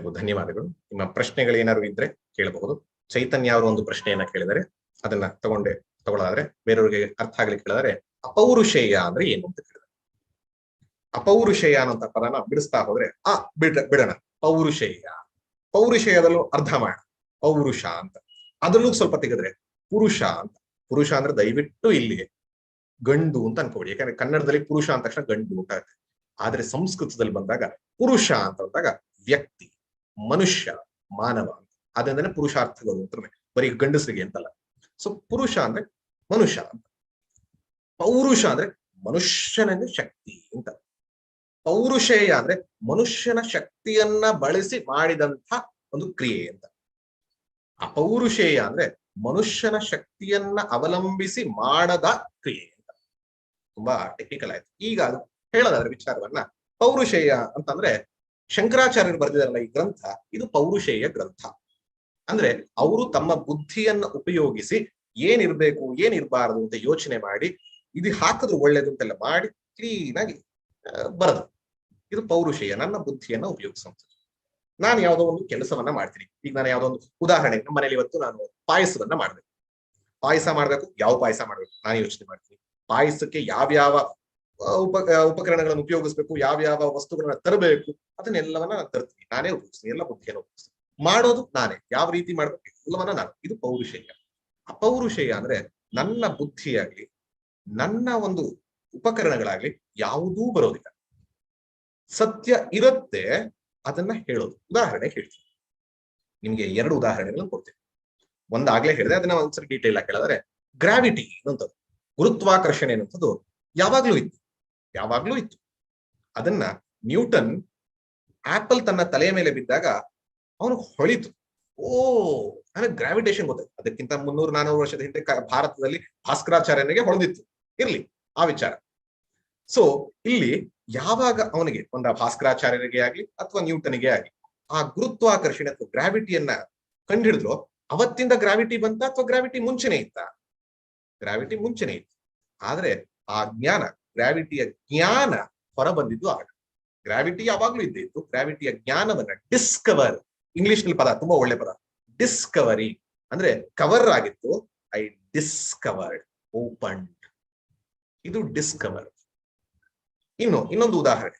ಧನ್ಯವಾದಗಳು. ನಿಮ್ಮ ಪ್ರಶ್ನೆಗಳು ಏನಾದ್ರು ಇದ್ರೆ ಕೇಳಬಹುದು. ಚೈತನ್ಯ ಅವರು ಒಂದು ಪ್ರಶ್ನೆಯನ್ನ ಕೇಳಿದರೆ ಅದನ್ನ ತಗೊಂಡೆ ತಗೊಳ್ಳಾದ್ರೆ ಬೇರೆಯವರಿಗೆ ಅರ್ಥ ಆಗ್ಲಿಕ್ಕೆ ಕೇಳಿದರೆ ಅಪೌರುಷೇಯ ಅಂದ್ರೆ ಏನು ಅಂತ ಕೇಳಿದ್ರೆ ಅಪೌರುಷೇಯ ಅನ್ನೋಂತ ಪದನ ಬಿಡಿಸ್ತಾ ಹೋದ್ರೆ, ಆ ಬಿಡ ಬಿಡೋಣ. ಪೌರುಷೇಯ. ಪೌರುಷೇಯದಲ್ಲೂ ಅರ್ಧ ಮಾಡೋಣ ಪೌರುಷ ಅಂತ. ಅದರಲ್ಲೂ ಸ್ವಲ್ಪ ತೆಗೆದ್ರೆ ಪುರುಷ ಅಂತ. ಪುರುಷ ಅಂದ್ರೆ ದಯವಿಟ್ಟು ಇಲ್ಲಿ ಗಂಡು ಅಂತ ಅನ್ಕೋಬೇಡಿ. ಯಾಕಂದ್ರೆ ಕನ್ನಡದಲ್ಲಿ ಪುರುಷ ಅಂದ ತಕ್ಷಣ ಗಂಡು ಅಂತ ಆದ್ರೆ ಸಂಸ್ಕೃತದಲ್ಲಿ ಬಂದಾಗ ಪುರುಷ ಅಂತ ಬಂದಾಗ ವ್ಯಕ್ತಿ. ಮನುಷ್ಯ, ಮಾನವ ಅದರಿಂದಲೇ ಪುರುಷಾರ್ಥಗಳು ಅಂತಾನೆ ಬರೀ ಗಂಡಸರಿಗೆ ಅಂತಲ್ಲ. ಸೊ ಪುರುಷ ಅಂದ್ರೆ ಮನುಷ್ಯ ಅಂತ. ಪೌರುಷ ಅಂದ್ರೆ ಮನುಷ್ಯನಲ್ಲಿ ಶಕ್ತಿ ಅಂತ. ಪೌರುಷೇಯ ಅಂದ್ರೆ ಮನುಷ್ಯನ ಶಕ್ತಿಯನ್ನ ಬಳಸಿ ಮಾಡಿದಂತ ಒಂದು ಕ್ರಿಯೆ ಅಂತ. ಅಪೌರುಷೇಯ ಅಂದ್ರೆ ಮನುಷ್ಯನ ಶಕ್ತಿಯನ್ನ ಅವಲಂಬಿಸಿ ಮಾಡದ ಕ್ರಿಯೆ ಅಂತ. ತುಂಬಾ ಟೆಕ್ನಿಕಲ್ ಆಯ್ತು. ಈಗ ಅದು ಹೇಳೋದಾದ್ರೆ ವಿಚಾರವನ್ನ ಪೌರುಷೇಯ ಅಂತಂದ್ರೆ ಶಂಕರಾಚಾರ್ಯರು ಬರೆದಿದಾರಲ್ಲ ಈ ಗ್ರಂಥ? ಇದು ಪೌರುಷೇಯ ಗ್ರಂಥ. ಅಂದ್ರೆ ಅವರು ತಮ್ಮ ಬುದ್ಧಿಯನ್ನ ಉಪಯೋಗಿಸಿ ಏನಿರ್ಬೇಕು, ಏನಿರ್ಬಾರದು ಅಂತ ಯೋಚನೆ ಮಾಡಿ, ಇದು ಹಾಕಿದ್ರು ಒಳ್ಳೇದು ಅಂತೆಲ್ಲ ಮಾಡಿ ಕ್ಲೀನ್ ಆಗಿ ಬರದು. ಇದು ಪೌರುಷೇಯ, ನನ್ನ ಬುದ್ಧಿಯನ್ನ ಉಪಯೋಗಿಸುವಂಥದ್ದು. ನಾನು ಯಾವುದೋ ಒಂದು ಕೆಲಸವನ್ನ ಮಾಡ್ತೀನಿ. ಈಗ ನಾನು ಯಾವುದೋ ಒಂದು ಉದಾಹರಣೆ, ನಮ್ಮ ಮನೇಲಿ ಇವತ್ತು ನಾನು ಪಾಯಸವನ್ನ ಮಾಡ್ಬೇಕು. ಪಾಯಸ ಮಾಡ್ಬೇಕು, ಯಾವ ಪಾಯಸ ಮಾಡ್ಬೇಕು? ನಾನು ಯೋಚನೆ ಮಾಡ್ತೀನಿ. ಪಾಯಸಕ್ಕೆ ಯಾವ್ಯಾವ ಉಪ ಉಪಕರಣಗಳನ್ನು ಉಪಯೋಗಿಸ್ಬೇಕು, ಯಾವ ವಸ್ತುಗಳನ್ನ ತರಬೇಕು, ಅದನ್ನೆಲ್ಲವನ್ನ ನಾನು ತರ್ತೀನಿ. ನಾನೇ ಉಪಯೋಗಿಸ್ತೀನಿ. ಎಲ್ಲ ಬುದ್ಧಿಯನ್ನು ಉಪಯೋಗಿಸ್ತೀನಿ. ಮಾಡೋದು ನಾನೇ. ಯಾವ ರೀತಿ ಮಾಡ್ಬೇಕು ಎಲ್ಲವನ್ನ ನಾನು. ಇದು ಪೌರುಷೇಯ. ಅಪೌರುಷೇಯ ಅಂದ್ರೆ ನನ್ನ ಬುದ್ಧಿಯಾಗ್ಲಿ, ನನ್ನ ಒಂದು ಉಪಕರಣಗಳಾಗ್ಲಿ ಯಾವುದೂ ಬರೋದಿಲ್ಲ. ಸತ್ಯ ಇರುತ್ತೆ, ಅದನ್ನ ಹೇಳೋದು. ಉದಾಹರಣೆ ಹೇಳ್ತೀನಿ. ನಿಮ್ಗೆ ಎರಡು ಉದಾಹರಣೆಗಳನ್ನು ಕೊಡ್ತೀನಿ. ಒಂದಾಗ್ಲೇ ಹೇಳಿದೆ, ಅದನ್ನ ಒಂದ್ಸರಿ ಡೀಟೇಲ್ ಆಗಿ ಹೇಳಿದ್ರೆ ಗ್ರಾವಿಟಿ ಅನ್ನುವಂಥದ್ದು, ಗುರುತ್ವಾಕರ್ಷಣೆ ಅನ್ನುವಂಥದ್ದು ಯಾವಾಗ್ಲೂ ಇತ್ತು. ಯಾವಾಗ್ಲೂ ಇತ್ತು. ಅದನ್ನ ನ್ಯೂಟನ್ ಆಪಲ್ ತನ್ನ ತಲೆಯ ಮೇಲೆ ಬಿದ್ದಾಗ ಅವನು ಹೊಳಿತು. ಓ, ನನಗೆ ಗ್ರಾವಿಟೇಷನ್ ಗೊತ್ತಾಯ್ತು. ಅದಕ್ಕಿಂತ ಮುನ್ನೂರು ನಾನೂರು ವರ್ಷದ ಹಿಂದೆ ಭಾರತದಲ್ಲಿ ಭಾಸ್ಕರಾಚಾರ್ಯನಿಗೆ ಹೊಳೆದಿತ್ತು ಇರ್ಲಿ, ಆ ವಿಚಾರ. ಸೊ ಇಲ್ಲಿ ಯಾವಾಗ ಅವನಿಗೆ, ಒಂದ ಭಾಸ್ಕರಾಚಾರ್ಯರಿಗೆ ಆಗ್ಲಿ ಅಥವಾ ನ್ಯೂಟನ್ಗೆ ಆಗ್ಲಿ, ಆ ಗುರುತ್ವಾಕರ್ಷಣೆ ಅಥವಾ ಗ್ರಾವಿಟಿಯನ್ನ ಕಂಡುಹಿಡಿದ್ರು, ಅವತ್ತಿಂದ ಗ್ರಾವಿಟಿ ಬಂತ ಅಥವಾ ಗ್ರಾವಿಟಿ ಮುಂಚೆನೆ ಇತ್ತ? ಗ್ರಾವಿಟಿ ಮುಂಚೆನೆ ಇತ್ತು. ಆದ್ರೆ ಆ ಜ್ಞಾನ ಗ್ರಾವಿಟಿಯ ಜ್ಞಾನ ಹೊರ ಬಂದಿದ್ದು ಆಗ. ಗ್ರಾವಿಟಿ ಯಾವಾಗ್ಲೂ ಇದ್ದೇ ಇತ್ತು. ಗ್ರಾವಿಟಿಯ ಜ್ಞಾನವನ್ನ ಡಿಸ್ಕವರ್ ಇಂಗ್ಲಿಷ್ನಲ್ಲಿ ಪದ, ತುಂಬಾ ಒಳ್ಳೆ ಪದ. ಡಿಸ್ಕವರಿ ಅಂದ್ರೆ ಕವರ್ ಆಗಿತ್ತು. ಐ ಡಿಸ್ಕವರ್ಡ್ ಓಪನ್ ಇದು ಡಿಸ್ಕವರ್ ಇನ್ನು, ಇನ್ನೊಂದು ಉದಾಹರಣೆ.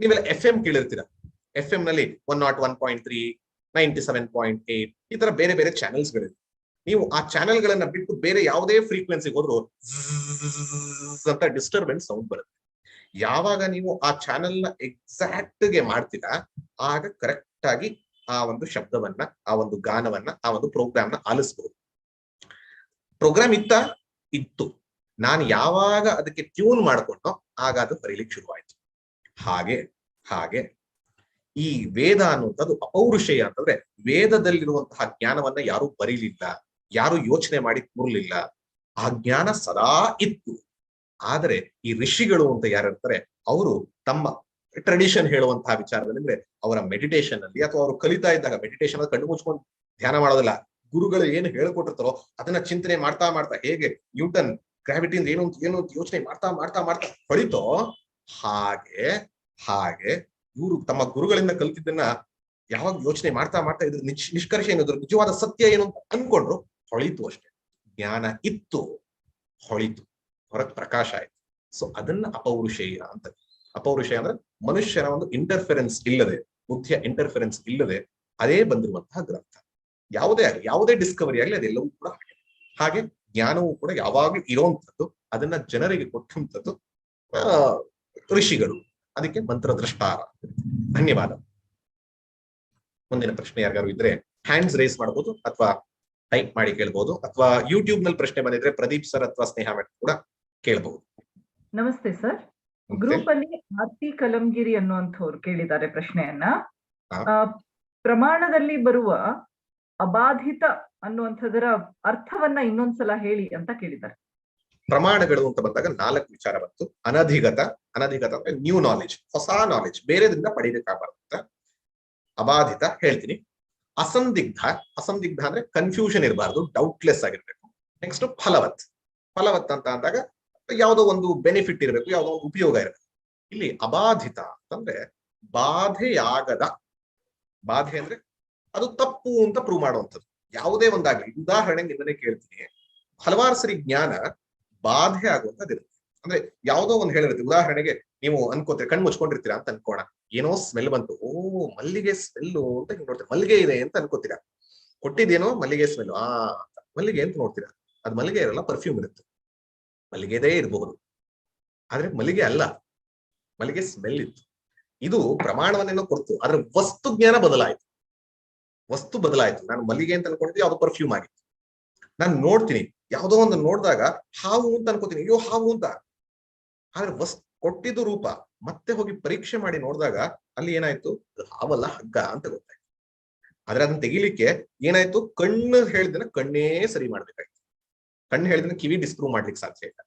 ನೀವೆಲ್ಲ ಎಫ್ ಎಂ ಕೇಳಿರ್ತೀರ. ಎಫ್ ಎಂ ನಲ್ಲಿ one nought one point three ninety seven point eight ಈ ತರ ಬೇರೆ ಬೇರೆ ಚಾನೆಲ್ಸ್ ಗಳಿದೆ ನೀವು ಆ ಚಾನೆಲ್ ಗಳನ್ನ ಬಿಟ್ಟು ಬೇರೆ ಯಾವುದೇ ಫ್ರೀಕ್ವೆನ್ಸಿಗೆ ಹೋದ್ರು ಅಂತ ಡಿಸ್ಟರ್ಬೆನ್ಸ್ ಸೌಂಡ್ ಬರುತ್ತೆ. ಯಾವಾಗ ನೀವು ಆ ಚಾನೆಲ್ನ ಎಕ್ಸಾಕ್ಟ್ಗೆ ಮಾಡ್ತೀರಾ, ಆಗ ಕರೆಕ್ಟ್ ಆಗಿ ಆ ಒಂದು ಶಬ್ದವನ್ನ, ಆ ಒಂದು ಗಾನವನ್ನ, ಆ ಒಂದು ಪ್ರೋಗ್ರಾಮ್ನ ಆಲಿಸಬಹುದು ಪ್ರೋಗ್ರಾಮ್ ಇತ್ತ? ಇತ್ತು. ನಾನು ಯಾವಾಗ ಅದಕ್ಕೆ ಟ್ಯೂನ್ ಮಾಡ್ಕೊಂಡೋ ಆಗ ಅದು ಬರೀಲಿಕ್ಕೆ ಶುರುವಾಯ್ತು. ಹಾಗೆ ಹಾಗೆ. ಈ ವೇದ ಅನ್ನುವಂಥದ್ದು ಅಪೌರುಷೇಯ ಅಂತಂದ್ರೆ ವೇದದಲ್ಲಿರುವಂತಹ ಜ್ಞಾನವನ್ನ ಯಾರು ಬರೀಲಿಲ್ಲ. ಯಾರು ಯೋಚನೆ ಮಾಡಿ ಕೂರ್ಲಿಲ್ಲ. ಆ ಜ್ಞಾನ ಸದಾ ಇತ್ತು. ಆದರೆ ಈ ಋಷಿಗಳು ಅಂತ ಯಾರಿರ್ತಾರೆ, ಅವರು ತಮ್ಮ ಟ್ರೆಡಿಷನ್ ಹೇಳುವಂತಹ ವಿಚಾರದಲ್ಲಿ ಅಂದ್ರೆ ಅವರ ಮೆಡಿಟೇಷನ್ ಅಲ್ಲಿ ಅಥವಾ ಅವರು ಕಲಿತಾ ಇದ್ದಾಗ ಮೆಡಿಟೇಷನ್ ಅಲ್ಲಿ ಕಣ್ಣು ಮುಚ್ಕೊಂಡು ಧ್ಯಾನ ಮಾಡೋದಿಲ್ಲ. ಗುರುಗಳು ಏನು ಹೇಳ್ಕೊಟ್ಟಿರ್ತಾರೋ ಅದನ್ನ ಚಿಂತನೆ ಮಾಡ್ತಾ ಮಾಡ್ತಾ ಹೇಗೆ ನ್ಯೂಟನ್ ಗ್ರಾವಿಟಿಯಿಂದ ಏನು ಏನು ಯೋಚನೆ ಮಾಡ್ತಾ ಮಾಡ್ತಾ ಮಾಡ್ತಾ ಹೊಳಿತೋ ಹಾಗೆ ಹಾಗೆ ಇವರು ತಮ್ಮ ಗುರುಗಳಿಂದ ಕಲಿತಿದ್ದನ್ನ ಯಾವಾಗ ಯೋಚನೆ ಮಾಡ್ತಾ ಮಾಡ್ತಾ ಇದ್ರ, ನಿಶ್, ನಿಷ್ಕರ್ಷ ಏನಿದ್ರು, ನಿಜವಾದ ಸತ್ಯ ಏನು ಅಂತ ಅನ್ಕೊಂಡ್ರು ಹೊಳಿತು ಅಷ್ಟೇ ಜ್ಞಾನ ಇತ್ತು, ಹೊಳಿತು, ಹೊರಗ್ ಪ್ರಕಾಶ ಆಯ್ತು. ಸೊ ಅದನ್ನ ಅಪೌರುಷೇಯ ಅಂತ. ಅಪೌರುಷೇಯ ಅಂದ್ರೆ ಮನುಷ್ಯನ ಒಂದು ಇಂಟರ್ಫೆರೆನ್ಸ್ ಇಲ್ಲದೆ, ಬುದ್ಧಿಯ ಇಂಟರ್ಫೆರೆನ್ಸ್ ಇಲ್ಲದೆ ಅದೇ ಬಂದಿರುವಂತಹ ಗ್ರಂಥ. ಯಾವುದೇ ಆಗಲಿ, ಯಾವುದೇ ಡಿಸ್ಕವರಿ ಆಗಲಿ ಅದೆಲ್ಲವೂ ಕೂಡ ಹಾಗೆ. ಹಾಗೆ ಜ್ಞಾನವೂ ಕೂಡ ಯಾವಾಗ್ಲೂ ಇರುವಂತದ್ದು ಅದನ್ನ ಜನರಿಗೆ ಕೊಟ್ಟಂತದ್ದು ಆ, ಋಷಿಗಳು. ಅದಕ್ಕೆ ಮಂತ್ರ ದೃಷ್ಟಾರ ಧನ್ಯವಾದ. ಮುಂದಿನ ಪ್ರಶ್ನೆ ಯಾರಿಗಾರು ಇದ್ರೆ ಹ್ಯಾಂಡ್ಸ್ ರೇಸ್ ಮಾಡಬಹುದು ಅಥವಾ ಟೈಪ್ ಮಾಡಿ ಕೇಳಬಹುದು ಅಥವಾ ಯೂಟ್ಯೂಬ್ನಲ್ಲಿ ಪ್ರಶ್ನೆ ಬಂದಿದ್ರೆ ಪ್ರದೀಪ್ ಸರ್ ಅಥವಾ ಸ್ನೇಹ ಕೂಡ ಕೇಳಬಹುದು ನಮಸ್ತೆ ಸರ್. ಗ್ರೂಪ್ ಅಲ್ಲಿ ಆರ್ತಿ ಕಲಂಗಿರಿ ಅನ್ನುವಂಥವ್ರು ಕೇಳಿದ್ದಾರೆ ಪ್ರಶ್ನೆಯನ್ನ. ಪ್ರಮಾಣದಲ್ಲಿ ಬರುವ ಅಬಾಧಿತ ಅನ್ನುವಂಥದರ ಅರ್ಥವನ್ನ ಇನ್ನೊಂದ್ಸಲ ಹೇಳಿ ಅಂತ ಕೇಳಿದ್ದಾರೆ. ಪ್ರಮಾಣಗಳು ಅಂತ ಬಂದಾಗ ನಾಲ್ಕು ವಿಚಾರ ಬಂತು. ಅನಧಿಗತ ಅನಧಿಗತ ಅಂದ್ರೆ ನ್ಯೂ ನಾಲೆಜ್ ಹೊಸ ನಾಲೆಜ್ ಬೇರೆದಿಂದ ಅಂತ ಅಬಾಧಿತ ಹೇಳ್ತೀನಿ. ಅಸಂದಿಗ್ಧ ಅಸಂದಿಗ್ಧ ಅಂದ್ರೆ ಕನ್ಫ್ಯೂಷನ್ ಇರಬಾರ್ದು ಡೌಟ್ಲೆಸ್ ಆಗಿರ್ಬೇಕು. ನೆಕ್ಸ್ಟ್ ಫಲವತ್. ಫಲವತ್ ಅಂತ ಅಂದಾಗ ಯಾವುದೋ ಒಂದು ಬೆನಿಫಿಟ್ ಇರಬೇಕು, ಯಾವುದೋ ಒಂದು ಉಪಯೋಗ ಇರಬೇಕು. ಇಲ್ಲಿ ಅಬಾಧಿತ ಅಂತಂದ್ರೆ ಬಾಧೆಯಾಗದ. ಬಾಧೆ ಅಂದ್ರೆ ಅದು ತಪ್ಪು ಅಂತ ಪ್ರೂವ್ ಮಾಡುವಂಥದ್ದು. ಯಾವುದೇ ಒಂದಾಗಲಿ. ಉದಾಹರಣೆಗೆ ನಿನ್ನೇ ಕೇಳ್ತೀನಿ. ಹಲವಾರು ಸರಿ ಜ್ಞಾನ ಬಾಧೆ ಆಗುವಂಥದ್ದು ಇರುತ್ತೆ ಅಂದ್ರೆ ಯಾವುದೋ ಒಂದು ಹೇಳಿರುತ್ತೆ. ಉದಾಹರಣೆಗೆ ನೀವು ಅನ್ಕೋತೀರಿ, ಕಣ್ಣು ಮುಚ್ಕೊಂಡಿರ್ತೀರಾ ಅಂತ ಅನ್ಕೋಣ. ಏನೋ ಸ್ಮೆಲ್ ಬಂತು. ಓ, ಮಲ್ಲಿಗೆ ಸ್ಮೆಲ್ಲು ಅಂತ ಹಿಂಗ್ ಮಲ್ಲಿಗೆ ಇದೆ ಅಂತ ಅನ್ಕೋತೀರಾ. ಕೊಟ್ಟಿದ್ದೇನೋ ಮಲ್ಲಿಗೆ ಸ್ಮೆಲ್ ಆ. ಮಲ್ಲಿಗೆ ಅಂತ ನೋಡ್ತೀರಾ. ಅದು ಮಲ್ಲಿಗೆ ಇರಲ್ಲ ಪರ್ಫ್ಯೂಮ್ ಇರುತ್ತೆ. ಮಲ್ಲಿಗೆದೇ ಇರಬಹುದು ಆದ್ರೆ ಮಲ್ಲಿಗೆ ಅಲ್ಲ. ಮಲ್ಲಿಗೆ ಸ್ಮೆಲ್ ಇತ್ತು. ಇದು ಪ್ರಮಾಣವನ್ನೇನೋ ಕೊಡ್ತು. ಆದ್ರೆ ವಸ್ತು ಜ್ಞಾನ ಬದಲಾಯಿತು. ವಸ್ತು ಬದಲಾಯಿತು. ನಾನು ಮಲ್ಲಿಗೆ ಅಂತ ಅನ್ಕೊಂಡಿದ್ದೆ, ಯಾವ್ದೋ ಪರ್ಫ್ಯೂಮ್ ಆಗಿತ್ತು. ನಾನು ನೋಡ್ತೀನಿ. ಯಾವುದೋ ಒಂದು ನೋಡಿದಾಗ ಹಾವು ಅಂತ ಅನ್ಕೋತೀನಿ. ಅಯ್ಯೋ, ಹಾವು ಅಂತ. ಆದ್ರೆ ವಸ್ತು ಕೊಟ್ಟಿದ್ದು ರೂಪ ಮತ್ತೆ ಹೋಗಿ ಪರೀಕ್ಷೆ ಮಾಡಿ ನೋಡಿದಾಗ ಅಲ್ಲಿ ಏನಾಯ್ತು? ಹಾವಲ್ಲ ಹಗ್ಗ ಅಂತ ಗೊತ್ತಾಯ್ತು. ಆದ್ರೆ ಅದನ್ನ ತೆಗಿಲಿಕ್ಕೆ ಏನಾಯ್ತು? ಕಣ್ಣು ಹೇಳಿದನ ಕಣ್ಣೇ ಸರಿ ಮಾಡ್ಬೇಕಾಯ್ತು. ಕಣ್ಣು ಹೇಳಿದನ ಕಿವಿ ಡಿಸ್ಪ್ರೂವ್ ಮಾಡ್ಲಿಕ್ಕೆ ಸಾಧ್ಯ ಇಲ್ಲ.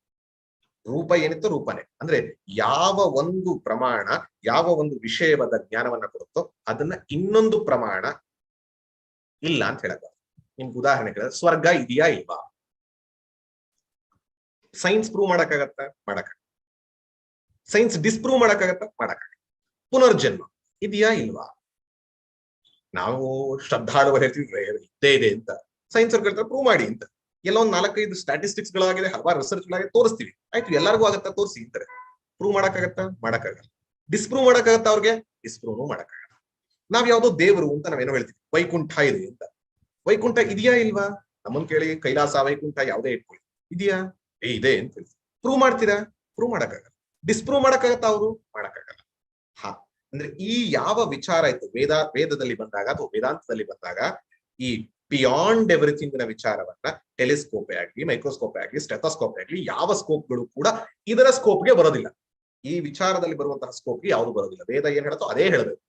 ರೂಪ ಏನಿತ್ತು ರೂಪನೇ. ಅಂದ್ರೆ ಯಾವ ಒಂದು ಪ್ರಮಾಣ, ಯಾವ ಒಂದು ವಿಷಯವಾದ ಜ್ಞಾನವನ್ನ ಕೊಡುತ್ತೋ ಅದನ್ನ ಇನ್ನೊಂದು ಪ್ರಮಾಣ ಇಲ್ಲ ಅಂತ ಹೇಳಕ ನಿಮ್ಗೆ ಉದಾಹರಣೆ ಕೇಳಿದ್ರೆ ಸ್ವರ್ಗ ಇದೆಯಾ ಇಲ್ವಾ? ಸೈನ್ಸ್ ಪ್ರೂವ್ ಮಾಡಕ್ಕಾಗತ್ತ? ಮಾಡಕ್ ಸೈನ್ಸ್ ಡಿಸ್ಪ್ರೂವ್ ಮಾಡಕ್ಕಾಗತ್ತ? ಮಾಡಕ್ಕ ಪುನರ್ಜನ್ಮ. ಇದೆಯಾ ಇಲ್ವಾ? ನಾವು ಶ್ರದ್ಧಾಳುವರು ಹೇಳ್ತೀವಿ "ರೇ, ಇದ್ದೇ ಇದೆ ಅಂತ. ಸೈನ್ಸ್ ಅವ್ರು ಕೇಳ್ತಾರೆ ಪ್ರೂವ್ ಮಾಡಿ ಅಂತ. ಎಲ್ಲ ಒಂದ್ ನಾಲ್ಕೈದು ಸ್ಟಾಟಿಸ್ಟಿಕ್ಸ್ ಗಳಾಗಿದೆ ಹಲವಾರು ರಿಸರ್ಚ್ ಗಳಾಗಿ ತೋರಿಸ್ತೀವಿ. ಆಯ್ತು ಎಲ್ಲರಿಗೂ ಆಗತ್ತಾ ತೋರಿಸಿ ಅಂತಾರೆ ಪ್ರೂವ್ ಮಾಡಕ್ಕಾಗತ್ತಾ? ಮಾಡಕ್ಕಾಗಲ್ಲ. ಡಿಸ್ಪ್ರೂವ್ ಮಾಡಕ್ಕಾಗತ್ತಾ ಅವ್ರಿಗೆ? ಡಿಸ್ಪ್ರೂವ್ ಮಾಡಕ್ಕಾಗಲ್ಲ. ನಾವ್ ಯಾವ್ದೋ ದೇವರು ಅಂತ ನಾವೇನೋ ಹೇಳ್ತೀವಿ. ವೈಕುಂಠ ಇದೆ ಅಂತ. ವೈಕುಂಠ ಇದೆಯಾ ಇಲ್ವಾ? ನಮ್ಮನ್ ಕೇಳಿ ಕೈಲಾಸ ವೈಕುಂಠ ಯಾವ್ದೇ ಇಟ್ಕೊಳ್ಳಿ. ಇದೆಯಾ? ಏ ಇದೆ ಅಂತ ಪ್ರೂವ್ ಮಾಡ್ತೀರಾ? ಪ್ರೂವ್ ಮಾಡಕ್ಕಾಗಲ್ಲ. ಡಿಸ್ಪ್ರೂವ್ ಮಾಡಕ್ಕಾಗತ್ತಾ ಅವರು? ಮಾಡಕ್ಕಾಗಲ್ಲ. ಹಾ. ಅಂದ್ರೆ ಈ ಯಾವ ವಿಚಾರ ಇತ್ತು? ವೇದ, ವೇದದಲ್ಲಿ ಬಂದಾಗ ಅಥವಾ ವೇದಾಂತದಲ್ಲಿ ಬಂದಾಗ ಈ ಬಿಯಾಂಡ್ ಎವ್ರಿಥಿಂಗ್ನ ವಿಚಾರವನ್ನ ಟೆಲಿಸ್ಕೋಪೆ ಆಗ್ಲಿ ಮೈಕ್ರೋಸ್ಕೋಪೆ ಆಗ್ಲಿ ಸ್ಟೆಥೋಸ್ಕೋಪೆ ಆಗ್ಲಿ, ಯಾವ ಸ್ಕೋಪ್ಗಳು ಕೂಡ ಇದರ ಸ್ಕೋಪ್ಗೆ ಬರೋದಿಲ್ಲ. ಈ ವಿಚಾರದಲ್ಲಿ ಬರುವಂತಹ ಸ್ಕೋಪ್ಗೆ ಯಾವುದು ಬರೋದಿಲ್ಲ. ವೇದ ಏನ್ ಹೇಳುತ್ತೋ ಅದೇ ಹೇಳಬೇಕು.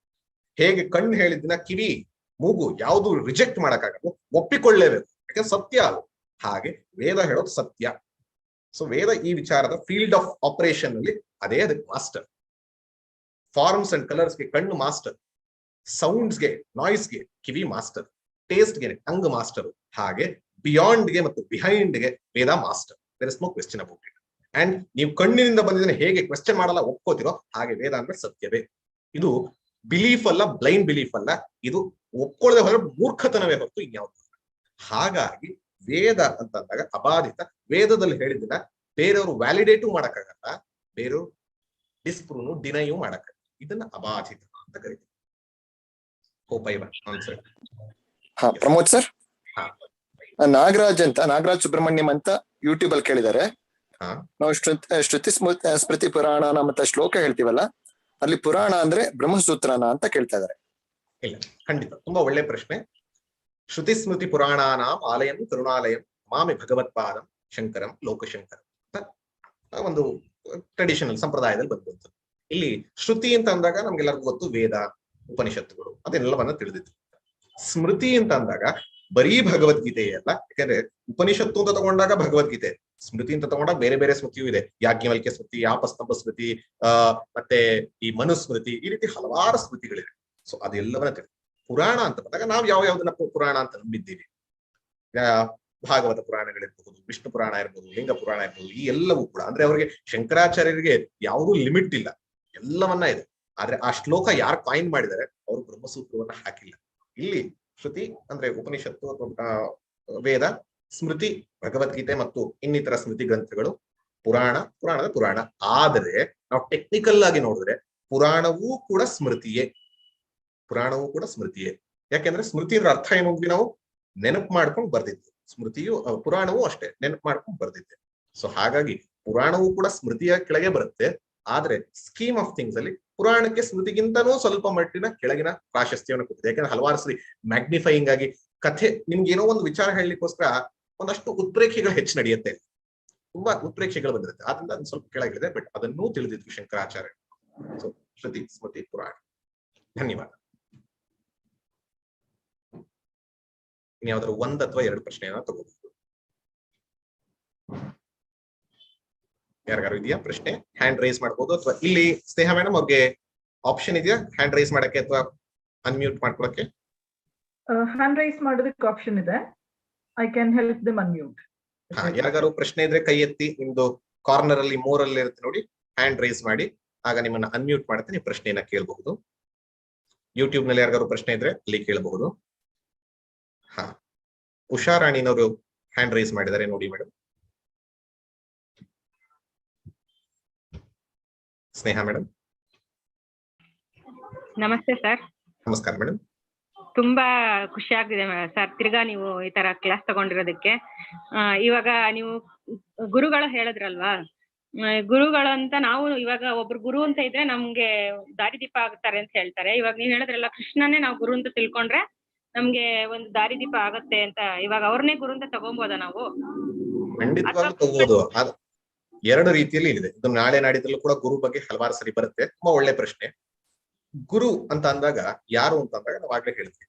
ಹೇಗೆ ಕಣ್ಣು ಹೇಳಿದ್ದಿನ ಕಿವಿ, ಮೂಗು ಯಾವುದು ರಿಜೆಕ್ಟ್ ಮಾಡಕ್ಕಾಗಲ್ಲ. ಒಪ್ಪಿಕೊಳ್ಳೇಬೇಕು. ಯಾಕಂದ್ರೆ ಸತ್ಯ ಅದು. ಹಾಗೆ ವೇದ ಹೇಳೋದು ಸತ್ಯ. ಸೊ ವೇದ ಈ ವಿಚಾರದ ಫೀಲ್ಡ್ ಆಫ್ ಆಪರೇಷನ್ ಅಲ್ಲಿ ಅದೇ ಅದಕ್ಕೆ ಮಾಸ್ಟರ್ ಫಾರ್ಮ್ಸ್ ಅಂಡ್ ಕಲರ್ಸ್ಗೆ ಕಣ್ಣು ಮಾಸ್ಟರ್ ಸೌಂಡ್ಸ್ಗೆ ನಾಯ್ಸ್ಗೆ ಕಿವಿ ಮಾಸ್ಟರ್ ಟೇಸ್ಟ್ಗೆ ಟಂಗ್ ಮಾಸ್ಟರ್ ಹಾಗೆ ಬಿಯಾಂಡ್ಗೆ ಮತ್ತು ಬಿಹೈಂಡ್ಗೆ Veda master there is no question about it and ನೀವು ಕಣ್ಣಿನಿಂದ ಬಂದಿದ್ದನ್ನು ಹೇಗೆ ಕ್ವೆಶ್ಚನ್ ಮಾಡಲ್ಲ, ಒಪ್ಕೋತಿರೋ ಹಾಗೆ ವೇದ ಅಂದ್ರೆ ಸತ್ಯವೇ. ಇದು ಬಿಲೀಫ್ ಅಲ್ಲ ಬ್ಲೈಂಡ್ ಬಿಲೀಫ್ ಅಲ್ಲ. ಇದು ಒಪ್ಕೊಳ್ಳದೆ ಹೊರ ಮೂರ್ಖತನವೇ ಹೊರತು ಇನ್ಯಾವುದು. ಹಾಗಾಗಿ ವೇದ ಅಂತ ಅಂದಾಗ ಅಬಾಧಿತ ವೇದದಲ್ಲಿ ಹೇಳಿದ್ದಿನ ಬೇರೆಯವರು ವ್ಯಾಲಿಡೇಟು ಮಾಡಕ್ಕಾಗಲ್ಲ. ಬೇರೆಯವರು ಡಿಸ್ಪ್ರೂನು ಡಿನೈವ್ ಮಾಡಕ್ಕ ಇದನ್ನ ಅಬಾಧಿತ ಅಂತ ಕರಿತೀವಿ. ಆನ್ಸರ್ ಹಾ ಪ್ರಮೋದ್ ಸರ್? ಹಾ. ನಾಗರಾಜ್ ಅಂತ ನಾಗರಾಜ್ ಸುಬ್ರಹ್ಮಣ್ಯಂ ಅಂತ ಯೂಟ್ಯೂಬ್ ಅಲ್ಲಿ ಕೇಳಿದ್ದಾರೆ. ಹಾ. ನಾವು ಶ್ರುತಿ ಶ್ರುತಿ ಸ್ಮೃತಿ ಪುರಾಣ ಮತ್ತೆ ಶ್ಲೋಕ ಹೇಳ್ತೀವಲ್ಲ ಅಲ್ಲಿ ಪುರಾಣ ಅಂದ್ರೆ ಬ್ರಹ್ಮಸೂತ್ರನ ಅಂತ ಕೇಳ್ತಾ ಇದಾರೆ ಖಂಡಿತ. ತುಂಬಾ ಒಳ್ಳೆ ಪ್ರಶ್ನೆ. ಶ್ರುತಿ ಸ್ಮೃತಿ ಪುರಾಣಾನಾಂ ಆಲಯಂ ಕರುಣಾಲಯಂ ಮಾಮಿ ಭಗವತ್ಪಾದಂ ಶಂಕರಂ ಲೋಕಶಂಕರಂ. ಒಂದು ಟ್ರೆಡಿಷನಲ್ ಸಂಪ್ರದಾಯದಲ್ಲಿ ಬಂದಂಥದ್ದು ಇಲ್ಲಿ ಶ್ರುತಿ ಅಂತ ಅಂದಾಗ ನಮ್ಗೆಲ್ಲರಿಗೂ ಗೊತ್ತು ವೇದ, ಉಪನಿಷತ್ತುಗಳು ಅದನ್ನೆಲ್ಲವನ್ನ ತಿಳಿದಿತ್ತು ಸ್ಮೃತಿ ಅಂತ ಅಂದಾಗ ಬರೀ ಭಗವದ್ಗೀತೆ ಅಲ್ಲ ಯಾಕಂದ್ರೆ ಉಪನಿಷತ್ತು ಅಂತ ತಗೊಂಡಾಗ ಭಗವದ್ಗೀತೆ, ಸ್ಮೃತಿ ಅಂತ ತಗೊಂಡಾಗ ಬೇರೆ ಬೇರೆ ಸ್ಮೃತಿಯೂ ಇದೆ. ಯಾಜ್ಞವಲ್ಕ್ಯ ಸ್ಮೃತಿ, ಯಾಪಸ್ತಂಭ ಸ್ಮೃತಿ, ಆ, ಮತ್ತೆ ಈ ಮನುಸ್ಮೃತಿ ಈ ರೀತಿ ಹಲವಾರು ಸ್ಮೃತಿಗಳಿವೆ. ಸೊ ಅದೆಲ್ಲವನ್ನ ತಿಳಿ ಪುರಾಣ ಅಂತ ಬಂದಾಗ ನಾವು ಯಾವ ಯಾವ್ದನ್ನ ಪುರಾಣ ಅಂತ ನಂಬಿದ್ದೀವಿ. ಭಾಗವತ ಪುರಾಣಗಳಿರ್ಬಹುದು ವಿಷ್ಣು ಪುರಾಣ ಇರ್ಬೋದು ಲಿಂಗ ಪುರಾಣ ಇರ್ಬೋದು ಈ ಎಲ್ಲವೂ ಕೂಡ ಅಂದ್ರೆ ಅವರಿಗೆ ಶಂಕರಾಚಾರ್ಯರಿಗೆ ಯಾವುದೂ ಲಿಮಿಟ್ ಇಲ್ಲ. ಎಲ್ಲವನ್ನ ಇದೆ. ಆದ್ರೆ ಆ ಶ್ಲೋಕ ಯಾರು ಕಾಯಿನ್ ಮಾಡಿದರೆ ಅವರು ಬ್ರಹ್ಮಸೂತ್ರವನ್ನ ಹಾಕಿಲ್ಲ. ಇಲ್ಲಿ ಶ್ರುತಿ ಅಂದ್ರೆ ಉಪನಿಷತ್ತು ಅಥವಾ ವೇದ, ಸ್ಮೃತಿ, ಭಗವದ್ಗೀತೆ ಮತ್ತು ಇನ್ನಿತರ ಸ್ಮೃತಿ ಗ್ರಂಥಗಳು ಪುರಾಣ, ಪುರಾಣದ ಪುರಾಣ. ಆದರೆ ನಾವು ಟೆಕ್ನಿಕಲ್ ಆಗಿ ನೋಡಿದ್ರೆ ಪುರಾಣವೂ ಕೂಡ ಸ್ಮೃತಿಯೇ. ಪುರಾಣವೂ ಕೂಡ ಸ್ಮೃತಿಯೇ. ಯಾಕೆಂದ್ರೆ ಸ್ಮೃತಿ ಅರ್ಥ ಏನು ಅಂದ್ವಿ ನಾವು ನೆನಪು ಮಾಡ್ಕೊಂಡು ಬರ್ದಿದ್ದೆ ಸ್ಮೃತಿಯು ಪುರಾಣವೂ ಅಷ್ಟೇ ನೆನಪು ಮಾಡ್ಕೊಂಡು ಬರ್ದಿದ್ದೆ. ಸೊ ಹಾಗಾಗಿ ಪುರಾಣವು ಕೂಡ ಸ್ಮೃತಿಯ ಕೆಳಗೆ ಬರುತ್ತೆ. ಆದ್ರೆ ಸ್ಕೀಮ್ ಆಫ್ ಥಿಂಗ್ಸ್ ಅಲ್ಲಿ ಪುರಾಣಕ್ಕೆ ಸ್ಮೃತಿಗಿಂತನೂ ಸ್ವಲ್ಪ ಮಟ್ಟಿನ ಕೆಳಗಿನ ಪ್ರಾಶಸ್ತ್ಯವನ್ನು ಕೊಟ್ಟಿದೆ. ಯಾಕಂದ್ರೆ ಹಲವಾರು ಸರಿ ಮ್ಯಾಗ್ನಿಫೈಯಿಂಗ್ ಆಗಿ ಕಥೆ ನಿಮ್ಗೆ ಏನೋ ಒಂದು ವಿಚಾರ ಹೇಳಲಿಕ್ಕೋಸ್ಕರ ಒಂದಷ್ಟು ಉತ್ಪ್ರೇಕ್ಷೆಗಳು ಹೆಚ್ಚು ನಡೆಯುತ್ತೆ. ತುಂಬಾ ಉತ್ಪ್ರೇಕ್ಷೆಗಳು ಬಂದಿರುತ್ತೆ. ಆದ್ರಿಂದ ಅದನ್ನ ಸ್ವಲ್ಪ ಕೆಳಗಿದೆ ಬಟ್ ಅದನ್ನೂ ತಿಳಿದಿದ್ವಿ ಶಂಕರಾಚಾರ್ಯ ಸೊ ಶ್ರುತಿ, ಸ್ಮೃತಿ, ಪುರಾಣ. ಧನ್ಯವಾದ. ಇನ್ಯಾವ್ದಾದ್ರು ಒಂದ್ ಅಥವಾ ಎರಡು ಪ್ರಶ್ನೆಯನ್ನ ತಗೋಬಹುದು. ಯಾರಿಗಾರು ಇದೆಯಾ ಪ್ರಶ್ನೆ? ಹ್ಯಾಂಡ್ ರೈಸ್ ಮಾಡಬಹುದು ಅಥವಾ ಇಲ್ಲಿ ಸ್ನೇಹ ಮೇಡಮ್ ಅವ್ರಿಗೆ ಆಪ್ಷನ್ ಇದೆಯಾ? ಹ್ಯಾಂಡ್ ರೈಸ್ ಮಾಡಕ್ಕೆ ಅಥವಾ ಅನ್ಮ್ಯೂಟ್ ಮಾಡ್ಕೊಳಕ್ಕೆ? ಹ್ಯಾಂಡ್ ರೈಸ್ ಮಾಡೋದಕ್ಕೆ ಆಪ್ಷನ್ ಇದೆ. I can help them unmute ಹಾ ಯಾರಿಗಾರು ಪ್ರಶ್ನೆ ಇದ್ರೆ ಕೈ ಎತ್ತಿ ನಿಮ್ದು ಕಾರ್ನರ್ ಅಲ್ಲಿ ಮೂರಲ್ಲಿ ಇರುತ್ತೆ ನೋಡಿ. ಹ್ಯಾಂಡ್ ರೈಸ್ ಮಾಡಿ. ಆಗ ನಿಮ್ಮನ್ನ ಅನ್ಮ್ಯೂಟ್ ಮಾಡುತ್ತೆ ನೀವು ಪ್ರಶ್ನೆಯನ್ನ ಕೇಳಬಹುದು. ಯೂಟ್ಯೂಬ್ನಲ್ಲಿ ಯಾರಿಗಾರು ಪ್ರಶ್ನೆ ಇದ್ರೆ ಅಲ್ಲಿ ಕೇಳಬಹುದು. ಉಷಾ ರಾಣಿನವರು ಹ್ಯಾಂಡ್ ರೈಸ್ ಮಾಡಿದ್ದಾರೆ ನೋಡಿ ಮೇಡಮ್ ಸ್ನೇಹ ಮೇಡಮ್ ನಮಸ್ತೆ ಸರ್ ನಮಸ್ಕಾರ ಮೇಡಮ್ ತುಂಬಾ ಖುಷಿ ಆಗಿದೆ ಸರ್ ತಿರ್ಗಾ ನೀವು ಈ ತರ ಕ್ಲಾಸ್ ತಗೊಂಡಿರೋದಕ್ಕೆ. ಇವಾಗ ನೀವು ಗುರುಗಳು ಹೇಳಿದ್ರಲ್ವಾ? ಗುರುಗಳು ಅಂತ ನಾವು ಇವಾಗ ಒಬ್ರು ಗುರು ಅಂತ ಇದ್ರೆ ನಮ್ಗೆ ದಾರಿದೀಪ ಆಗ್ತಾರೆ ಅಂತ ಹೇಳ್ತಾರೆ. ಇವಾಗ ನೀವ್ ಹೇಳಿದ್ರಲ್ಲ ಕೃಷ್ಣನೇ ನಾವು ಗುರು ಅಂತ ತಿಳ್ಕೊಂಡ್ರೆ ನಮ್ಗೆ ಒಂದು ದಾರಿದೀಪ ಆಗತ್ತೆ ಅಂತ ಇವಾಗ ಅವ್ರನ್ನೇ ಗುರು ಅಂತ ತಗೊಂಬೋದ ನಾವು? ಖಂಡಿತವಾಗ್ಲೂ ತಗೋಬಹುದು ಎರಡು ರೀತಿಯಲ್ಲಿ ಇದೆ. ಇದು ನಾಳೆ ನಾಡಿದ್ರಲ್ಲೂ ಕೂಡ ಗುರು ಬಗ್ಗೆ ಹಲವಾರು ಸರಿ ಬರುತ್ತೆ. ತುಂಬಾ ಒಳ್ಳೆ ಪ್ರಶ್ನೆ. ಗುರು ಅಂತ ಅಂದಾಗ ಯಾರು ಅಂತ ಅಂದಾಗ ನಾವು ಆಗ್ಲೇ ಹೇಳ್ತೀವಿ.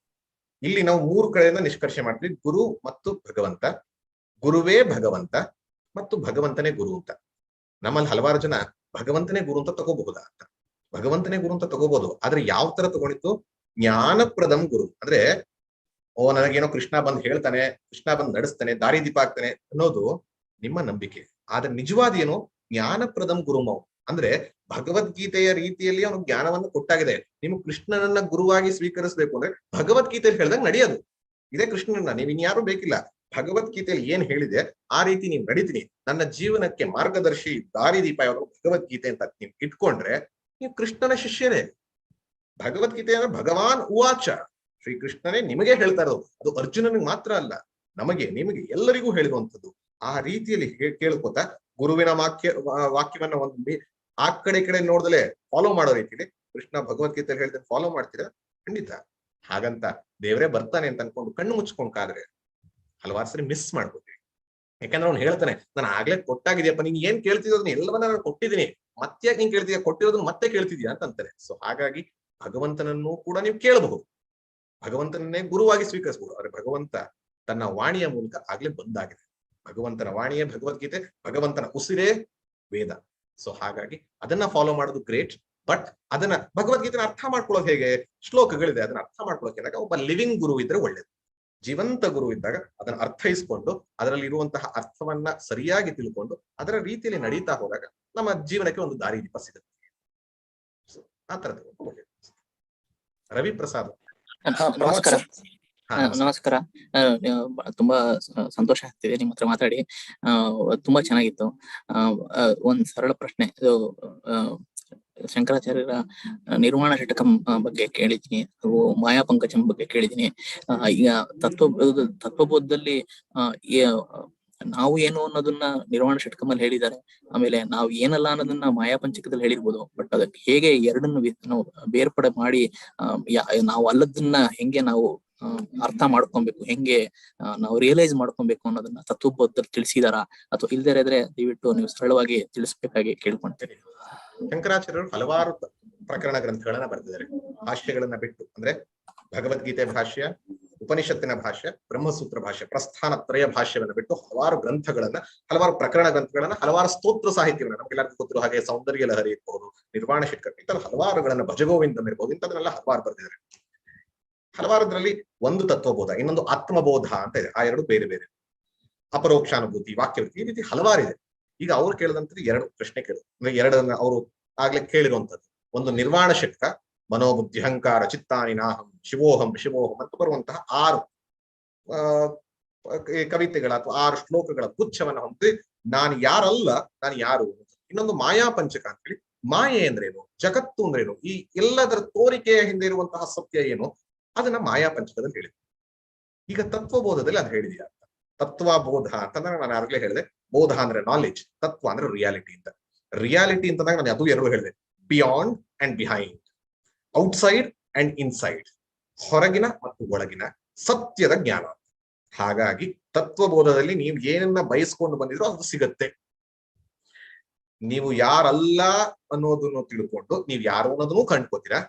ಇಲ್ಲಿ ನಾವು ಮೂರು ಕಡೆಯಿಂದ ನಿಷ್ಕರ್ಷೆ ಮಾಡ್ತೀವಿ. ಗುರು ಮತ್ತು ಭಗವಂತ. ಗುರುವೇ ಭಗವಂತ ಮತ್ತು ಭಗವಂತನೇ ಗುರು ಅಂತ. ನಮ್ಮಲ್ಲಿ ಹಲವಾರು ಜನ ಭಗವಂತನೇ ಗುರು ಅಂತ ತಗೋಬಹುದಾ ಅಂತ. ಭಗವಂತನೇ ಗುರು ಅಂತ ತಗೋಬಹುದು ಆದ್ರೆ ಯಾವ ತರ ತಗೊಂಡಿತ್ತು ಜ್ಞಾನಪ್ರದಂ ಗುರು. ಅಂದ್ರೆ, ಓ, ನನಗೇನೋ ಕೃಷ್ಣ ಬಂದ್ ಹೇಳ್ತಾನೆ, ಕೃಷ್ಣ ಬಂದ್ ನಡೆಸ್ತಾನೆ, ದಾರಿ ದೀಪ ಆಗ್ತಾನೆ ಅನ್ನೋದು ನಿಮ್ಮ ನಂಬಿಕೆ. ಆದ್ರೆ ನಿಜವಾದ ಏನು? ಜ್ಞಾನಪ್ರದಂ ಗುರುಮೌ ಅಂದ್ರೆ, ಭಗವದ್ಗೀತೆಯ ರೀತಿಯಲ್ಲಿ ಅವನು ಜ್ಞಾನವನ್ನು ಕೊಟ್ಟಾಗಿದೆ. ನೀವು ಕೃಷ್ಣನನ್ನ ಗುರುವಾಗಿ ಸ್ವೀಕರಿಸಬೇಕು ಅಂದ್ರೆ, ಭಗವದ್ಗೀತೆಯಲ್ಲಿ ಹೇಳ್ದಂಗೆ ನಡೆಯೋದು. ಇದೇ ಕೃಷ್ಣನನ್ನ, ನೀವು ಇನ್ಯಾರು ಬೇಕಿಲ್ಲ. ಭಗವದ್ಗೀತೆಯಲ್ಲಿ ಏನ್ ಹೇಳಿದೆ, ಆ ರೀತಿ ನೀವು ನಡೀತೀನಿ. ನನ್ನ ಜೀವನಕ್ಕೆ ಮಾರ್ಗದರ್ಶಿ ದಾರಿದೀಪ ಯಾವುದು ಭಗವದ್ಗೀತೆ ಅಂತ ನೀವು ಇಟ್ಕೊಂಡ್ರೆ, ನೀವು ಕೃಷ್ಣನ ಶಿಷ್ಯರೇ. ಭಗವದ್ಗೀತೆ ಅಂದ್ರೆ ಭಗವಾನ್ ಉವಾಚ. ಶ್ರೀಕೃಷ್ಣನೇ ನಿಮಗೆ ಹೇಳ್ತಾ ಇರೋದು. ಅದು ಅರ್ಜುನನಿಗೆ ಮಾತ್ರ ಅಲ್ಲ. ನಮಗೆ, ನಿಮಗೆ ಎಲ್ಲರಿಗೂ ಹೇಳಿರುವಂತದ್ದು ಆ ರೀತಿಯಲ್ಲಿ ಕೇಳ್ಕೊತ ಗುರುವಿನ ವಾಕ್ಯ ವಾಕ್ಯವನ್ನ ಒಂದು ಆ ಕಡೆ ಕಡೆ ನೋಡ್ದಲೆ ಫಾಲೋ ಮಾಡೋ ರೀತಿಯಲ್ಲಿ ಕೃಷ್ಣ ಭಗವದ್ಗೀತೆಯಲ್ಲಿ ಹೇಳಿದ್ರೆ ಫಾಲೋ ಮಾಡ್ತೀರಾ ಖಂಡಿತ. ಹಾಗಂತ ದೇವರೇ ಬರ್ತಾನೆ ಅಂತ ಅನ್ಕೊಂಡು ಕಣ್ಣು ಮುಚ್ಕೊಂಡ್ ಕಾದ್ರೆ ಹಲವಾರು ಸರಿ ಮಿಸ್ ಮಾಡ್ಕೊತೀವಿ ಯಾಕಂದ್ರೆ ಅವ್ನು ಹೇಳ್ತಾನೆ, ನಾನು ಆಗ್ಲೇ ಕೊಟ್ಟಾಗಿದೆಯಪ್ಪ, ನೀನ್ ಏನ್ ಕೇಳ್ತಿರೋದನ್ನ ಎಲ್ಲವನ್ನ ನಾನು ಕೊಟ್ಟಿದ್ದೀನಿ. ಮತ್ತೆ ನೀನ್ ಕೇಳ್ತಿದ್ಯಾ? ಕೊಟ್ಟಿರೋದನ್ನ ಮತ್ತೆ ಕೇಳ್ತಿದ್ಯಾ? ಅಂತ ಅಂತಾರೆ. ಸೊ ಹಾಗಾಗಿ ಭಗವಂತನನ್ನು ಕೂಡ ನೀವು ಕೇಳಬಹುದು. ಭಗವಂತನನ್ನೇ ಗುರುವಾಗಿ ಸ್ವೀಕರಿಸಬಹುದು. ಆದರೆ ಭಗವಂತ ತನ್ನ ವಾಣಿಯ ಮೂಲಕ ಆಗ್ಲೇ ಬಂದಾಗಿದೆ. ಭಗವಂತನ ವಾಣಿಯೇ ಭಗವದ್ಗೀತೆ, ಭಗವಂತನ ಉಸಿರೇ ವೇದ. ಸೊ ಹಾಗಾಗಿ ಅದನ್ನ ಫಾಲೋ ಮಾಡೋದು ಗ್ರೇಟ್ ಬಟ್ ಅದನ್ನ ಭಗವದ್ಗೀತೆನ ಅರ್ಥ ಮಾಡ್ಕೊಳ್ಳೋದು ಹೇಗೆ? ಶ್ಲೋಕಗಳಿದೆ, ಅದನ್ನ ಅರ್ಥ ಮಾಡ್ಕೊಳ್ಳೋಕೆ ಇದ್ದಾಗ ಒಬ್ಬ ಲಿವಿಂಗ್ ಗುರು ಇದ್ರೆ ಒಳ್ಳೇದು. ಜೀವಂತ ಗುರು ಇದ್ದಾಗ ಅದನ್ನ ಅರ್ಥೈಸ್ಕೊಂಡು ಅದರಲ್ಲಿ ಇರುವಂತಹ ಅರ್ಥವನ್ನ ಸರಿಯಾಗಿ ತಿಳ್ಕೊಂಡು ಅದರ ರೀತಿಯಲ್ಲಿ ನಡೀತಾ ಹೋದಾಗ ನಮ್ಮ ಜೀವನಕ್ಕೆ ಒಂದು ದಾರಿ ದೀಪ ಸಿಗುತ್ತೆ. ಆ ತರದ ಒಳ್ಳೇದು. ರವಿ ಪ್ರಸಾದ್. ಹಾ, ನಮಸ್ಕಾರ. ಹಾ, ನಮಸ್ಕಾರ. ತುಂಬಾ ಸಂತೋಷ ಆಗ್ತಿದೆ ನಿಮ್ಮ ಹತ್ರ ಮಾತಾಡಿ. ಆ, ತುಂಬಾ ಚೆನ್ನಾಗಿತ್ತು. ಒಂದ್ ಸರಳ ಪ್ರಶ್ನೆ. ಇದು ಶಂಕರಾಚಾರ್ಯರ ನಿರ್ವಾಣ ಷಟಕಂ ಬಗ್ಗೆ ಕೇಳಿದ್ದೀನಿ. ಹಾಗೂ ಮಾಯಾ ಪಂಕಜಂ ಬಗ್ಗೆ ಕೇಳಿದ್ದೀನಿ. ಆ, ಈಗ ತತ್ವ ತತ್ವಬೋಧದಲ್ಲಿ ನಾವು ಏನು ಅನ್ನೋದನ್ನ ನಿರ್ವಾಣ ಷಟ್ಕಮಲ್ಲಿ ಹೇಳಿದ್ದಾರೆ. ಆಮೇಲೆ ನಾವು ಏನಲ್ಲ ಅನ್ನೋದನ್ನ ಮಾಯಾ ಪಂಚಕದಲ್ಲಿ ಹೇಳಿರ್ಬೋದು. ಬಟ್ ಅದಕ್ಕೆ ಹೇಗೆ ಎರಡನ್ನು ನಾವು ಬೇರ್ಪಡೆ ಮಾಡಿ ನಾವು ಅಲ್ಲದನ್ನ ಹೆಂಗೆ ನಾವು ಅರ್ಥ ಮಾಡ್ಕೊಬೇಕು, ಹೆಂಗೆ ನಾವು ರಿಯಲೈಸ್ ಮಾಡ್ಕೊಬೇಕು ಅನ್ನೋದನ್ನ ತತ್ವಬೋಧದಲ್ಲಿ ತಿಳಿಸಿದಾರ? ಅಥವಾ ಇಲ್ದೇ ಇದ್ರೆ ದಯವಿಟ್ಟು ನೀವು ಸರಳವಾಗಿ ತಿಳಿಸ್ಬೇಕಾಗಿ ಕೇಳ್ಕೊಂತೀನಿ ಶಂಕರಾಚಾರ್ಯರು ಹಲವಾರು ಪ್ರಕರಣ ಗ್ರಂಥಗಳನ್ನ ಬರೆದಿದ್ದಾರೆ. ಭಾಷ್ಯಗಳನ್ನ ಬಿಟ್ಟು. ಅಂದ್ರೆ ಭಗವದ್ಗೀತೆ ಭಾಷ್ಯ ಉಪನಿಷತ್ತಿನ ಭಾಷೆ, ಬ್ರಹ್ಮಸೂತ್ರ ಭಾಷೆ, ಪ್ರಸ್ಥಾನ ತ್ರಯ ಭಾಷ್ಯವನ್ನ ಬಿಟ್ಟು ಹಲವಾರು ಗ್ರಂಥಗಳನ್ನ, ಹಲವಾರು ಪ್ರಕರಣ ಗ್ರಂಥಗಳನ್ನ, ಹಲವಾರು ಸ್ತೋತ್ರ ಸಾಹಿತ್ಯಗಳನ್ನ ನಮಗೆಲ್ಲರಿಗೂ ಗೊತ್ತಿರೋ ಹಾಗೆ ಸೌಂದರ್ಯ ಲಹರಿ ಇರ್ಬೋದು, ನಿರ್ವಾಣ ಶಿಟ್ಕರ್ ಇಂತಹ ಹಲವಾರುಗಳನ್ನ ಭಜಗೋವಿಂದಂ ಇರ್ಬೋದು ಇಂಥದನ್ನೆಲ್ಲ ಹಲವಾರು ಬರೆದಿದ್ದಾರೆ. ಹಲವಾರದ್ರಲ್ಲಿ ಒಂದು ತತ್ವಬೋಧ, ಇನ್ನೊಂದು ಆತ್ಮಬೋಧ ಅಂತ ಇದೆ, ಆ ಎರಡು ಬೇರೆ ಬೇರೆ. ಅಪರೋಕ್ಷಾನುಭೂತಿ ವಾಕ್ಯವೃತ್ತಿ ಈ ರೀತಿ ಹಲವಾರಿದೆ. ಈಗ ಅವ್ರು ಕೇಳಿದಂತ ಎರಡು ಪ್ರಶ್ನೆ ಕೇಳಿದ್ರು ಅಂದ್ರೆ ಎರಡನ್ನ ಅವರು ಆಗ್ಲೇ ಕೇಳಿರುವಂತದ್ದು ಒಂದು ನಿರ್ವಾಣ ಶಕ್ತ ಮನೋಬುದ್ಧಿ, ಅಹಂಕಾರ, ಚಿತ್ತಾನಿ, ನಾಹಂ. ಶಿವೋಹಂ ಶಿವೋಹಂ ಅಂತ ಬರುವಂತಹ ಆರು ಕವಿತೆಗಳ ಅಥವಾ ಆರು ಶ್ಲೋಕಗಳ ಗುಚ್ಛವನ್ನ ಹೊಂದಿ ನಾನು ಯಾರಲ್ಲ, ನಾನು ಯಾರು ಇನ್ನೊಂದು ಮಾಯಾ ಪಂಚಕ ಅಂತ ಹೇಳಿ. ಮಾಯೆ ಅಂದ್ರೇನು ಜಗತ್ತು ಅಂದ್ರೇನು ಈ ಎಲ್ಲದರ ತೋರಿಕೆಯ ಹಿಂದೆ ಇರುವಂತಹ ಸತ್ಯ ಏನು? ಅದನ್ನ ಮಾಯಾ ಪಂಚಕದಲ್ಲಿ ಹೇಳಿದೆ ಈಗ ತತ್ವಬೋಧದಲ್ಲಿ ಅದು ಹೇಳಿದೆಯಾ? ತತ್ವ ಬೋಧ ಅಂತಂದ್ರೆ ನಾನು ಆಗಲೇ ಹೇಳಿದೆ, ಬೋಧ ಅಂದ್ರೆ ನಾಲೆಜ್ ತತ್ವ ಅಂದ್ರೆ ರಿಯಾಲಿಟಿ ಅಂತ. ರಿಯಾಲಿಟಿ ಅಂತಂದಾಗ ನಾನು ಅದು ಎರಡು ಹೇಳಿದೆ. Beyond and behind outside and inside ಹೊರಗಿನ ಮತ್ತು ಒಳಗಿನ ಸತ್ಯದ ಜ್ಞಾನ. ಹಾಗಾಗಿ ತತ್ವಬೋಧದಲ್ಲಿ ನೀವು ಏನನ್ನ ಬಯಸ್ಕೊಂಡು ಬಂದಿದ್ರೋ ಅದು ಸಿಗತ್ತೆ. ನೀವು ಯಾರಲ್ಲ ಅನ್ನೋದನ್ನು ತಿಳ್ಕೊಂಡು ನೀವು ಯಾರು ಅನ್ನೋದನ್ನು ಕಂಡ್ಕೋತೀರಾ.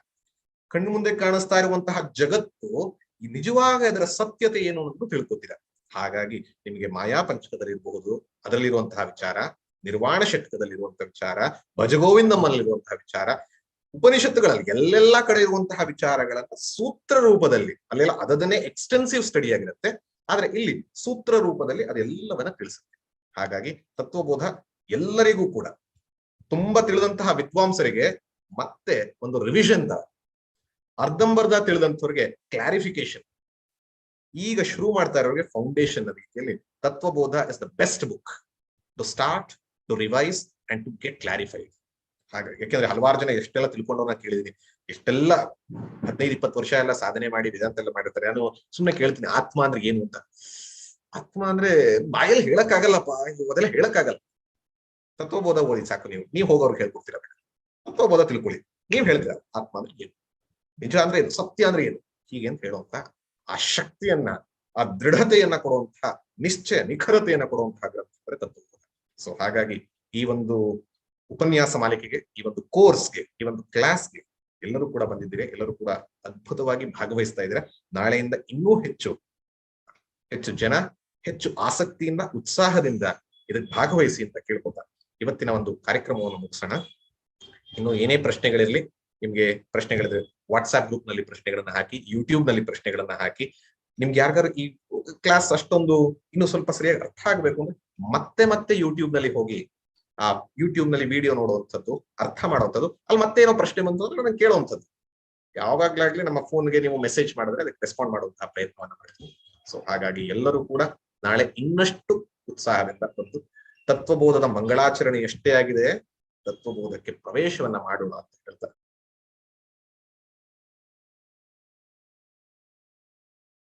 ಕಣ್ಣು ಮುಂದೆ ಕಾಣಿಸ್ತಾ ಇರುವಂತಹ ಜಗತ್ತು ನಿಜವಾಗ ಅದರ ಸತ್ಯತೆ ಏನು ಅನ್ನೋದನ್ನು ತಿಳ್ಕೊತೀರಾ. ಹಾಗಾಗಿ ನಿಮಗೆ ಮಾಯಾ ಪಂಚಕದಲ್ಲಿರಬಹುದು, ಅದರಲ್ಲಿರುವಂತಹ ವಿಚಾರ, ನಿರ್ವಾಣ ಷಟ್ಕದಲ್ಲಿರುವಂತಹ ವಿಚಾರ ಭಜಗೋವಿಂದಮ್ಮಲ್ಲಿರುವಂತಹ ವಿಚಾರ ಉಪನಿಷತ್ತುಗಳಲ್ಲಿ ಎಲ್ಲೆಲ್ಲ ಕಡೆ ಇರುವಂತಹ ವಿಚಾರಗಳನ್ನ ಸೂತ್ರ ರೂಪದಲ್ಲಿ, ಅಲ್ಲೆಲ್ಲ ಅದನ್ನೇ ಎಕ್ಸ್ಟೆನ್ಸಿವ್ ಸ್ಟಡಿ ಆಗಿರುತ್ತೆ. ಆದ್ರೆ ಇಲ್ಲಿ ಸೂತ್ರ ರೂಪದಲ್ಲಿ ಅದೆಲ್ಲವನ್ನ ತಿಳಿಸುತ್ತೆ. ಹಾಗಾಗಿ ತತ್ವಬೋಧ ಎಲ್ಲರಿಗೂ ಕೂಡ ತುಂಬಾ ತಿಳಿದಂತಹ ವಿದ್ವಾಂಸರಿಗೆ ಮತ್ತೆ ಒಂದು ರಿವಿಷನ್ ತರ ಅರ್ಧಂಬರ್ಧ ತಿಳಿದಂಥವ್ರಿಗೆ ಕ್ಲಾರಿಫಿಕೇಶನ್ ಈಗ ಶುರು ಮಾಡ್ತಾ ಇರೋರಿಗೆ ಫೌಂಡೇಶನ್ ರೀತಿಯಲ್ಲಿ Tattvabodha is the best book to start to revise and to get clarified ಹಾಗೆ, ಯಾಕೆಂದ್ರೆ ಹಲವಾರು ಜನ ಎಷ್ಟೆಲ್ಲ ತಿಳ್ಕೊಂಡವ್ರನ್ನ ಕೇಳಿದೀನಿ. ಎಷ್ಟೆಲ್ಲ ಹದಿನೈದು, ಇಪ್ಪತ್ತು ವರ್ಷ ಎಲ್ಲ ಸಾಧನೆ ಮಾಡಿ ವೇದಾಂತ ಎಲ್ಲ ಮಾಡಿರ್ತಾರೆ. ನಾನು ಸುಮ್ಮನೆ ಕೇಳ್ತೀನಿ, ಆತ್ಮ ಅಂದ್ರೆ ಏನು ಅಂತ. ಆತ್ಮ ಅಂದ್ರೆ ಬಾಯಲ್ಲಿ ಹೇಳಕ್ಕಾಗಲ್ಲಪ್ಪ ಇದು ಮೊದಲೇ ಹೇಳಕ್ಕಾಗಲ್ಲ. ತತ್ವಬೋಧ ಓದಿ ಸಾಕು ನೀವು. ನೀವು ಹೋಗೋರ್ಗೆ ಹೇಳ್ಕೊಡ್ತೀರ ತತ್ವಬೋಧ ತಿಳ್ಕೊಳ್ಳಿ. ನೀವ್ ಹೇಳ್ತೀರ ಆತ್ಮ ಅಂದ್ರೆ ಏನು? ನಿಜ ಅಂದ್ರೆ ಏನು? ಸತ್ಯ ಅಂದ್ರೆ ಏನು? ಹೀಗೆ ಅಂತ ಹೇಳುವಂತ ಆ ಶಕ್ತಿಯನ್ನ, ಆ ದೃಢತೆಯನ್ನ ಕೊಡುವಂತಹ ನಿಶ್ಚಯ, ನಿಖರತೆಯನ್ನ ಕೊಡುವಂತಹ ಗ್ರಂಥ ಅಂದ್ರೆ ತತ್ವಬೋಧ. ಸೊ ಹಾಗಾಗಿ ಈ ಒಂದು ಉಪನ್ಯಾಸ ಮಾಲಿಕೆಗೆ, ಈ ಒಂದು ಕೋರ್ಸ್ಗೆ, ಈ ಒಂದು ಕ್ಲಾಸ್ಗೆ ಎಲ್ಲರೂ ಕೂಡ ಬಂದಿದ್ದೀರಿ. ಎಲ್ಲರೂ ಕೂಡ ಅದ್ಭುತವಾಗಿ ಭಾಗವಹಿಸ್ತಾ ಇದ್ದೀರಾ. ನಾಳೆಯಿಂದ ಇನ್ನೂ ಹೆಚ್ಚು ಹೆಚ್ಚು ಜನ, ಹೆಚ್ಚು ಆಸಕ್ತಿಯಿಂದ, ಉತ್ಸಾಹದಿಂದ ಇದಕ್ಕೆ ಭಾಗವಹಿಸಿ ಅಂತ ಕೇಳ್ಕೊತಾ ಇವತ್ತಿನ ಒಂದು ಕಾರ್ಯಕ್ರಮವನ್ನು ಮುಗಿಸೋಣ. ಇನ್ನು ಏನೇ ಪ್ರಶ್ನೆಗಳಿರ್ಲಿ, ನಿಮ್ಗೆ ಪ್ರಶ್ನೆಗಳಿದ್ರೆ ವಾಟ್ಸ್ಆಪ್ ಗ್ರೂಪ್ನಲ್ಲಿ ಪ್ರಶ್ನೆಗಳನ್ನ ಹಾಕಿ ಯೂಟ್ಯೂಬ್ನಲ್ಲಿ ಪ್ರಶ್ನೆಗಳನ್ನ ಹಾಕಿ, ನಿಮ್ಗೆ ಯಾರಿಗಾರು ಈ ಕ್ಲಾಸ್ ಅಷ್ಟೊಂದು ಇನ್ನು ಸ್ವಲ್ಪ ಸರಿಯಾಗಿ ಅರ್ಥ ಆಗ್ಬೇಕು ಅಂದ್ರೆ ಮತ್ತೆ ಮತ್ತೆ ಯೂಟ್ಯೂಬ್ನಲ್ಲಿ ಹೋಗಿ ಆ ಯೂಟ್ಯೂಬ್ನಲ್ಲಿ ವಿಡಿಯೋ ನೋಡುವಂಥದ್ದು, ಅರ್ಥ ಮಾಡುವಂಥದ್ದು, ಅಲ್ಲಿ ಮತ್ತೆ ಏನೋ ಪ್ರಶ್ನೆ ಬಂತು ಅಂದ್ರೆ ನಾನು ಕೇಳುವಂಥದ್ದು. ಯಾವಾಗ್ಲಾಗ್ಲಿ ನಮ್ಮ ಫೋನ್ಗೆ ನೀವು ಮೆಸೇಜ್ ಮಾಡಿದ್ರೆ ಅದಕ್ಕೆ ರೆಸ್ಪಾಂಡ್ ಮಾಡುವಂತಹ ಪ್ರಯತ್ನವನ್ನ ಮಾಡ್ತೀನಿ. ಸೊ ಹಾಗಾಗಿ ಎಲ್ಲರೂ ಕೂಡ ನಾಳೆ ಇನ್ನಷ್ಟು ಉತ್ಸಾಹದಿಂದ ಬಂದು ತತ್ವಬೋಧದ ಮಂಗಳಾಚರಣೆ ಎಷ್ಟೇ ಆಗಿದೆ, ತತ್ವಬೋಧಕ್ಕೆ ಪ್ರವೇಶವನ್ನ ಮಾಡೋಣ ಅಂತ ಹೇಳ್ತಾರೆ